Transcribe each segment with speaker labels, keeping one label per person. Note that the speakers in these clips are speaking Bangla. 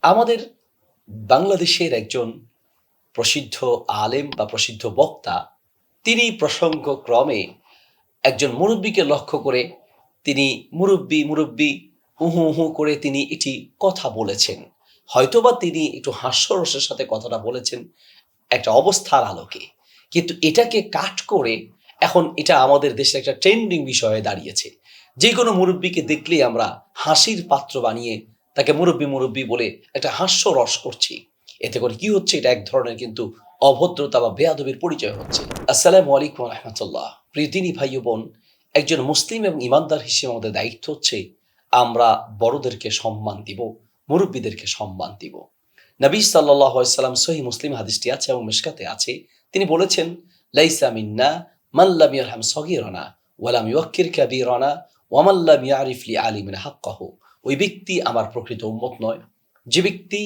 Speaker 1: আমাদের বাংলাদেশের একজন প্রসিদ্ধ আলেম বা প্রসিদ্ধ বক্তা, তিনি প্রসঙ্গক্রমে একজন মুরব্বীকে লক্ষ্য করে তিনি মুরব্বী মুরব্বী, উহু উহু করে তিনি এটি কথা বলেছেন। হয়তোবা তিনি একটু হাস্যরসের সাথে কথাটা বলেছেন একটা অবস্থার আলোকে। কিন্তু এটাকে কাট করে এখন এটা আমাদের দেশে একটা ট্রেন্ডিং বিষয়ে দাঁড়িয়েছে। যে কোনো মুরব্বীকে দেখলেই আমরা হাসির পাত্র বানিয়ে তাকে মুরব্বী মুরব্বী বলে একটা হাস্য রস করছি। এতে করে কি হচ্ছে? এটা এক ধরনের কিন্তু অভদ্রতা বা বেয়াদবির পরিচয় হচ্ছে। আসসালামু আলাইকুম রহমতুল্লাহ। প্রিয়দিনী ভাই বোন, একজন মুসলিম এবং ইমানদার হিসেবে আমাদের দায়িত্ব হচ্ছে আমরা বড়দেরকে সম্মান দিব, মুরব্বীদেরকে সম্মান দিব। নবী সাল্লাহ সাল্লাম সহি মুসলিম হাদিসটি আছে এবং মিশকাতে আছে। তিনি বলেছেন, লাইসা মিন্না মাল্লাম ইয়ারহাম সগীরানা ওয়ালাম ইউক্কির কাবীরানা ওয়ামাল্লাম ইয়ারিফ লি আলিমিন হাক্কাহু। ওই ব্যক্তি আমার প্রকৃত উম্মত নয়। যে ব্যক্তি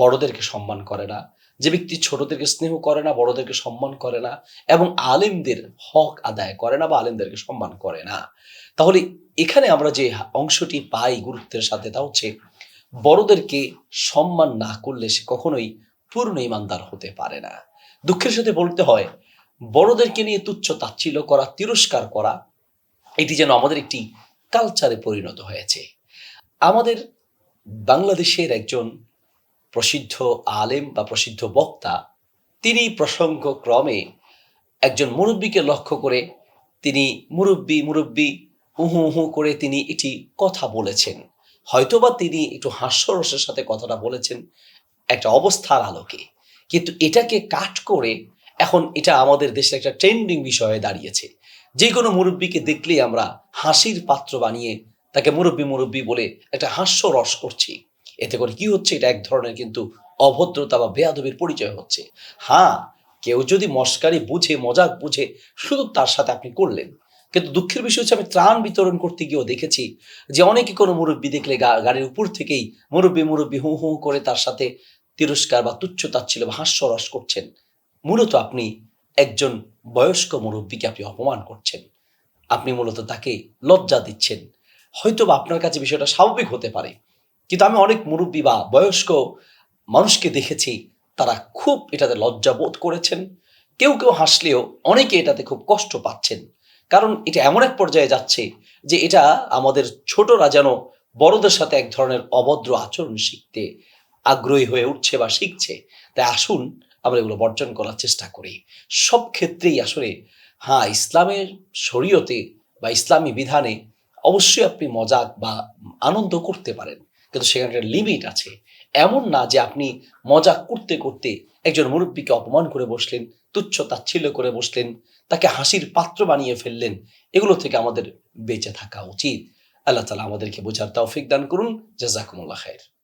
Speaker 1: বড়দেরকে সম্মান করে না, যে ব্যক্তি ছোটদেরকে স্নেহ করে না, বড়দেরকে সম্মান করে না এবং আলেমদের হক আদায় করে না বা আলেমদেরকে সম্মান করে না। তাহলে এখানে আমরা যে অংশটি পাই গুরুত্বের সাথে তা হচ্ছে বড়দেরকে সম্মান না করলে সে কখনোই পূর্ণ ইমানদার হতে পারে না। দুঃখের সাথে বলতে হয় বড়দেরকে নিয়ে তুচ্ছ তাচ্ছিল্য করা, তিরস্কার করা, এটি যেন আমাদের একটি কালচারে পরিণত হয়েছে। আমাদের বাংলাদেশের একজন প্রসিদ্ধ আলেম বা প্রসিদ্ধ বক্তা, তিনি প্রসঙ্গক্রমে একজন মুরব্বীকে লক্ষ্য করে তিনি মুরব্বী মুরব্বী, উহু উহু করে তিনি এটি কথা বলেছেন। হয়তোবা তিনি একটু হাস্যরসের সাথে কথাটা বলেছেন একটা অবস্থার আলোকে। কিন্তু এটাকে কাট করে এখন এটা আমাদের দেশে একটা ট্রেন্ডিং বিষয়ে দাঁড়িয়েছে। যে কোনো মুরব্বীকে দেখলেই আমরা হাসির পাত্র বানিয়ে তাকে মুরব্বী মুরব্বী বলে একটা হাস্য রস করছি। এতে করে কি হচ্ছে? এটা এক ধরনের কিন্তু অভদ্রতা বা বেয়াদবির পরিচয় হচ্ছে। হ্যাঁ কেউ যদি মস্কারি বুঝে, মজাক বুঝে, শুধু তার সাথে আপনি করলেন। কিন্তু দুঃখের বিষয় হচ্ছে আমি ত্রাণ বিতরণ করতে গিয়েও দেখেছি যে অনেকে কোনো মুরব্বী দেখলে গাড়ির উপর থেকেই মুরব্বী মুরব্বী হু হু করে তার সাথে তিরস্কার বা তুচ্ছ তাচ্ছিল বা হাস্যরস করছেন। মূলত আপনি একজন বয়স্ক মুরব্বীকে আপনি অপমান করছেন। আপনি মূলত তাকে লজ্জা দিচ্ছেন। হয়তো বা আপনার কাছে বিষয়টা স্বাভাবিক হতে পারে। কিন্তু আমি অনেক মুরব্বী বা বয়স্ক মানুষকে দেখেছি, তারা খুব এটাতে লজ্জা বোধ করেছেন। কেউ কেউ হাসলেও অনেকে এটাতে খুব কষ্ট পাচ্ছেন। কারণ এটা এমন এক পর্যায়ে যাচ্ছে যে এটা আমাদের ছোটরা যেন বড়দের সাথে এক ধরনের অভদ্র আচরণ শিখতে আগ্রহী হয়ে উঠছে বা শিখছে। তাই আসুন আমরা এগুলো বর্জন করার চেষ্টা করি। সব ক্ষেত্রেই আসলে হ্যাঁ ইসলামের শরীয়তে বা ইসলামী বিধানে অবশ্যই আপনি মজাক বা আনন্দ করতে পারেন। কিন্তু সেখানে একটা লিমিট আছে। এমন না যে আপনি মজাক করতে করতে একজন মুরব্বীকে অপমান করে বসলেন, তুচ্ছ তাচ্ছিল্য করে বসলেন, তাকে হাসির পাত্র বানিয়ে ফেললেন, এগুলো থেকে আমাদের বেঁচে থাকা উচিত। আল্লাহ তালা আমাদেরকে বোঝার তৌফিক দান করুন। জাজাকুমুল্লাহ খায়ের